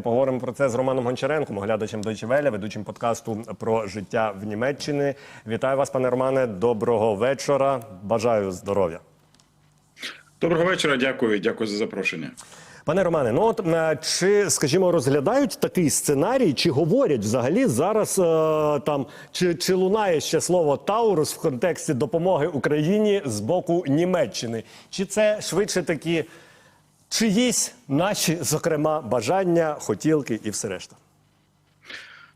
Поговоримо про це з Романом Гончаренком, оглядачем Deutsche Welle, ведучим подкасту про життя в Німеччині. Вітаю вас, пане Романе. Доброго вечора. Бажаю здоров'я. Доброго вечора, дякую, дякую за запрошення. Пане Романе, ну от е, чи, скажімо, розглядають такий сценарій, чи говорять взагалі зараз е, там, чи, чи лунає ще слово Таурус в контексті допомоги Україні з боку Німеччини? Чи це швидше такі чиїсь наші, зокрема, бажання, хотілки і все решта?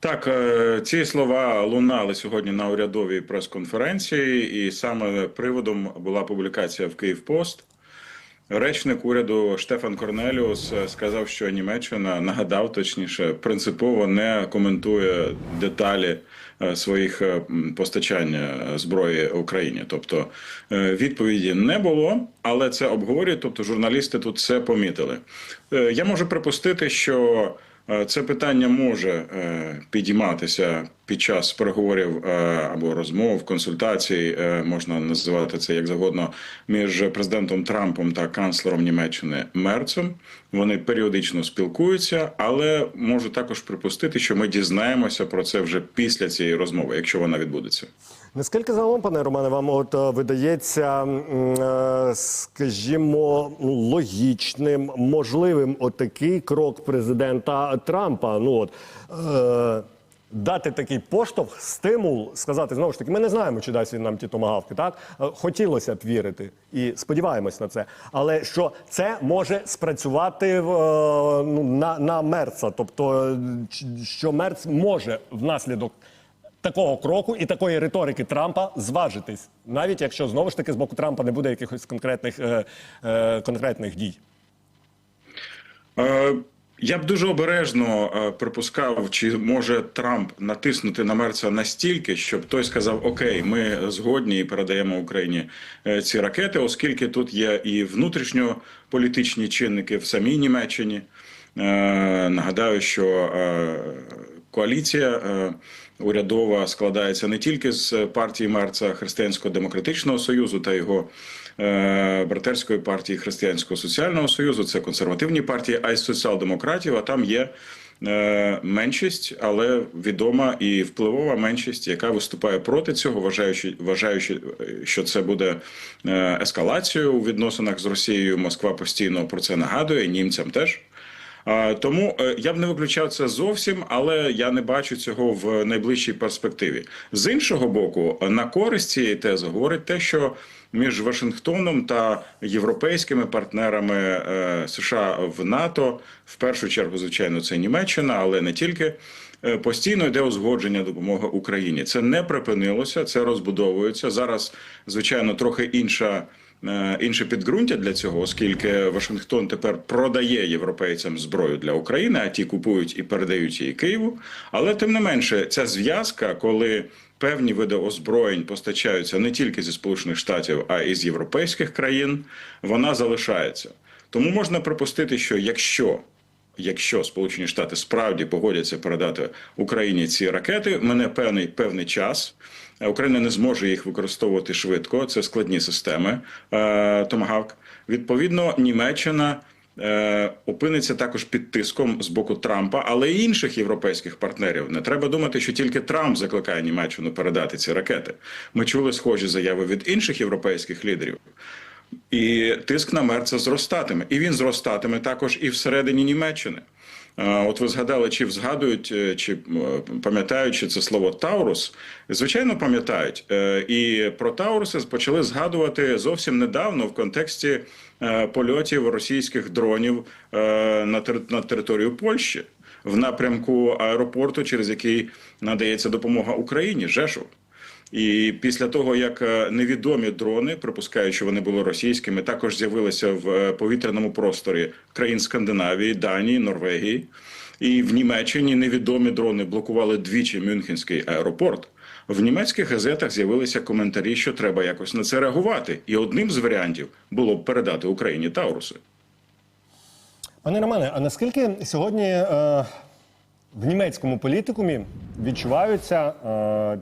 Так, е, ці слова лунали сьогодні на урядовій прес-конференції, і саме приводом була публікація в Київпост. Речник уряду Штефан Корнеліус е, сказав, що Німеччина нагадав, точніше, принципово не коментує деталі своїх е, постачання зброї Україні. Тобто е, відповіді не було, але це обговорюють. Тобто, журналісти тут це помітили. Е, Я можу припустити, що Е, Це питання може е, підійматися під час переговорів е, або розмов, консультацій, е, можна називати це як завгодно, між президентом Трампом та канцлером Німеччини Мерцем. Вони періодично спілкуються, але можу також припустити, що ми дізнаємося про це вже після цієї розмови, якщо вона відбудеться. Наскільки загалом, пане Романе, вам от е, видається, скажімо, логічним, можливим отакий крок президента Трампа? Ну от дати такий поштовх, стимул, сказати знову ж таки, ми не знаємо, чи дасть він нам ті томагавки. Так Е, хотілося б вірити і сподіваємось на це. Але що це може спрацювати е, ну, на, на Мерца, тобто е, що Мерц може внаслідок такого кроку і такої риторики Трампа зважитись, навіть якщо знову ж таки з боку Трампа не буде якихось конкретних, конкретних дій. Я б дуже обережно е, припускав, чи може Трамп натиснути на Мерца настільки, щоб той сказав: Окей, ми згодні і передаємо Україні е, ці ракети, оскільки тут є і внутрішньополітичні чинники в самій Німеччині. Е, Нагадаю, що коаліція урядова складається не тільки з партії Мерца Християнсько-демократичного союзу та його е, братерської партії Християнського соціального союзу, це консервативні партії, а й соціал-демократів. А там є е, меншість, але відома і впливова меншість, яка виступає проти цього, вважаючи, вважаючи, що це буде е, ескалацією у відносинах з Росією. Москва постійно про це нагадує, німцям теж. Тому е, я б не виключав це зовсім, але я не бачу цього в найближчій перспективі. З іншого боку, на користь цієї тези говорить те, що між Вашингтоном та європейськими партнерами е, США в НАТО, в першу чергу, звичайно, це Німеччина, але не тільки. е, Постійно йде узгодження допомоги Україні. Це не припинилося, це розбудовується зараз. Звичайно, трохи інша інше підґрунтя для цього, оскільки Вашингтон тепер продає європейцям зброю для України, а ті купують і передають її Києву. Але тим не менше, ця зв'язка, коли певні види озброєнь постачаються не тільки зі Сполучених Штатів, а й з європейських країн, вона залишається. Тому можна припустити, що якщо Якщо Сполучені Штати справді погодяться передати Україні ці ракети, мене певний певний час. Україна не зможе їх використовувати швидко. Це складні системи е, Томагавк. Відповідно, Німеччина е, опиниться також під тиском з боку Трампа, але й інших європейських партнерів. Не треба думати, що тільки Трамп закликає Німеччину передати ці ракети. Ми чули схожі заяви від інших європейських лідерів. І тиск на Мерца зростатиме. І він зростатиме також і всередині Німеччини. От ви згадали, чи згадують, е, чи е, пам'ятають чи це слово Таурус? Звичайно, пам'ятають. Е, І про Тауруси почали згадувати зовсім недавно в контексті польотів російських дронів на тери- територію Польщі в напрямку аеропорту, через який надається допомога Україні, Жешов. І після того, як е, невідомі дрони, припускаю, що вони були російськими, також з'явилися в е, повітряному просторі країн Скандинавії, Данії, Норвегії. І в Німеччині невідомі дрони блокували двічі Мюнхенський аеропорт. В німецьких газетах з'явилися коментарі, що треба якось на це реагувати. І одним з варіантів було б передати Україні Тауруси. Пане Романе, а наскільки сьогодні е, в німецькому політикумі відчуваються е,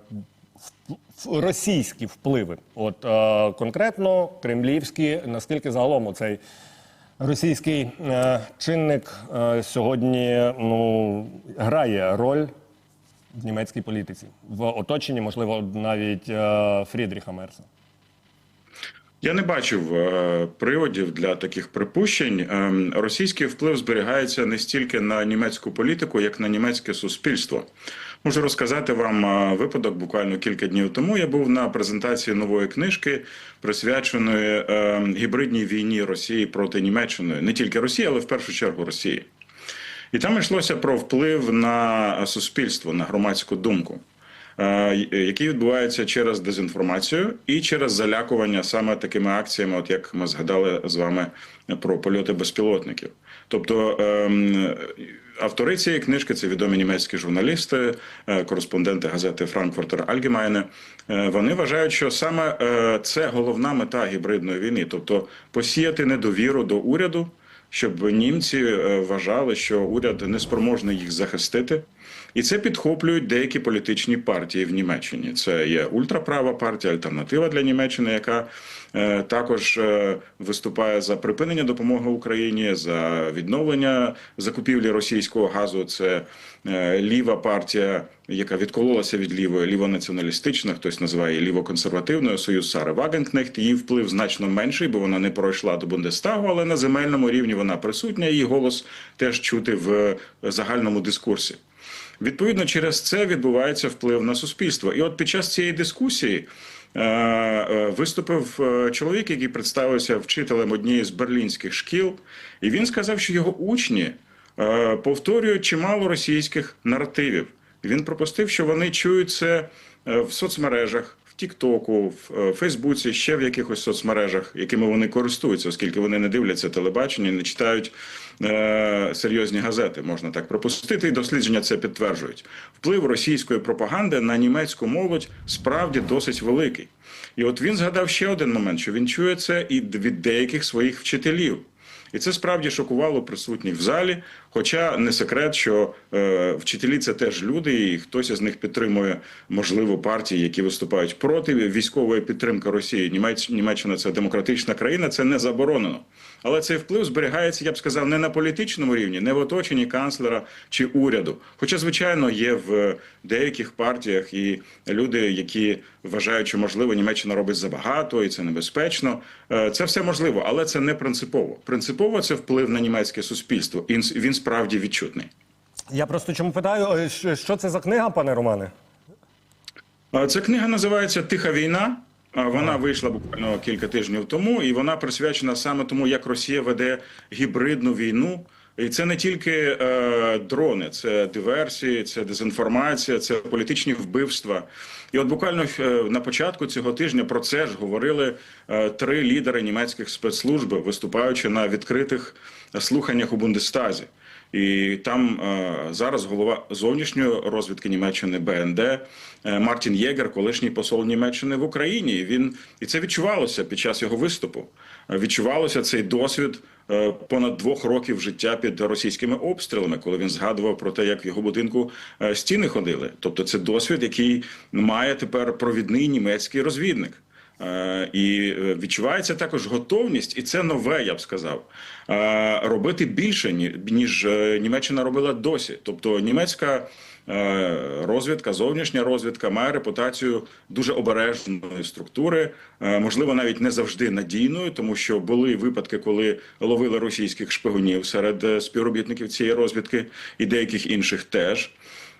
російські впливи? От е, конкретно кремлівські, наскільки загалом оцей Російський е, чинник е, сьогодні ну, грає роль в німецькій політиці, в оточенні, можливо, навіть е, Фрідріха Мерса. Я не бачив е, приводів для таких припущень. Ем, Російський вплив зберігається не стільки на німецьку політику, як на німецьке суспільство. Можу розказати вам випадок. Буквально кілька днів тому я був на презентації нової книжки, присвяченої е, гібридній війні Росії проти Німеччини, не тільки Росії, але в першу чергу Росії. І там йшлося про вплив на суспільство, на громадську думку, е, який відбувається через дезінформацію і через залякування саме такими акціями, от як ми згадали з вами про польоти безпілотників. Тобто ем, автори цієї книжки це відомі німецькі журналісти, е, кореспонденти газети Франкфуртер Allgemeine. Е, Вони вважають, що саме е, це головна мета гібридної війни, тобто посіяти недовіру до уряду щоб німці е, вважали, що уряд не спроможний їх захистити. І це підхоплюють деякі політичні партії в Німеччині. Це є ультраправа партія, альтернатива для Німеччини, яка е, також е, виступає за припинення допомоги Україні, за відновлення закупівлі російського газу. Це е, ліва партія, яка відкололася від лівої, лівонаціоналістична, хтось називає її лівоконсервативною, союз Сари Вагенкнехт. Її вплив значно менший, бо вона не пройшла до Бундестагу, але на земельному рівні вона присутня. Її голос теж чути в загальному дискурсі. Відповідно, через це відбувається вплив на суспільство. І от під час цієї дискусії е, е, виступив е, чоловік, який представився вчителем однієї з берлінських шкіл, і він сказав, що його учні повторюють чимало російських наративів. Він пропустив, що вони чують це в соцмережах. Тіктоку, в е, Фейсбуці, ще в якихось соцмережах, якими вони користуються, оскільки вони не дивляться телебачення, не читають е, серйозні газети, можна так пропустити, і дослідження це підтверджують. Вплив російської пропаганди на німецьку молодь справді досить великий. І от він згадав ще один момент, що він чує це і від деяких своїх вчителів. І це справді шокувало присутніх в залі. Хоча не секрет, що е, вчителі це теж люди, і хтось із них підтримує можливо партії, які виступають проти військової підтримки Росії. Німець, Німеччина це демократична країна, це не заборонено. Але цей вплив зберігається, я б сказав, не на політичному рівні, не в оточенні канцлера чи уряду. Хоча, звичайно, є в деяких партіях і люди, які вважають, що можливо Німеччина робить забагато і це небезпечно. Е, Це все можливо, але це не принципово. Принципово це вплив на німецьке суспільство. Він справді відчутний. Я просто чому питаю, е, що- що це за книга, пане Романе? Ця книга називається Тиха війна. Вона вийшла буквально кілька тижнів тому, і вона присвячена саме тому, як Росія веде гібридну війну. І це не тільки е, дрони, це диверсії, це дезінформація, це політичні вбивства. І от буквально е, на початку цього тижня про це ж говорили е, три лідери німецьких спецслужб, виступаючи на відкритих слуханнях у Бундестазі. І там е, зараз голова зовнішньої розвідки Німеччини БНД е, Мартін Єгер, колишній посол Німеччини в Україні. Він і це відчувалося під час його виступу. Е, Відчувалося цей досвід понад двох років життя під російськими обстрілами, коли він згадував про те, як в його будинку стіни ходили. Тобто, це досвід, який має тепер провідний німецький розвідник. Е, І е, відчувається також готовність, і це нове, я б сказав, е, робити більше ніж Німеччина робила досі. Тобто німецька розвідка, зовнішня розвідка має репутацію дуже обережної структури, можливо, навіть не завжди надійною, тому що були випадки, коли ловили російських шпигунів серед співробітників цієї розвідки і деяких інших теж.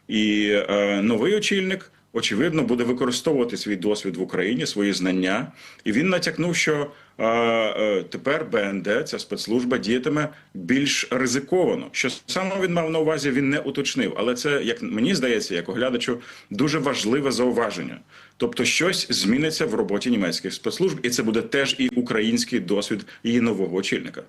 І е, новий очільник. Очевидно, буде використовувати свій досвід в Україні, свої знання, і він натякнув, що е, е, тепер БНД, ця спецслужба, діятиме більш ризиковано. Що саме він мав на увазі, він не уточнив. Але це, як мені здається, як оглядачу, дуже важливе зауваження. Тобто, щось зміниться в роботі німецьких спецслужб, і це буде теж і український досвід її нового очільника.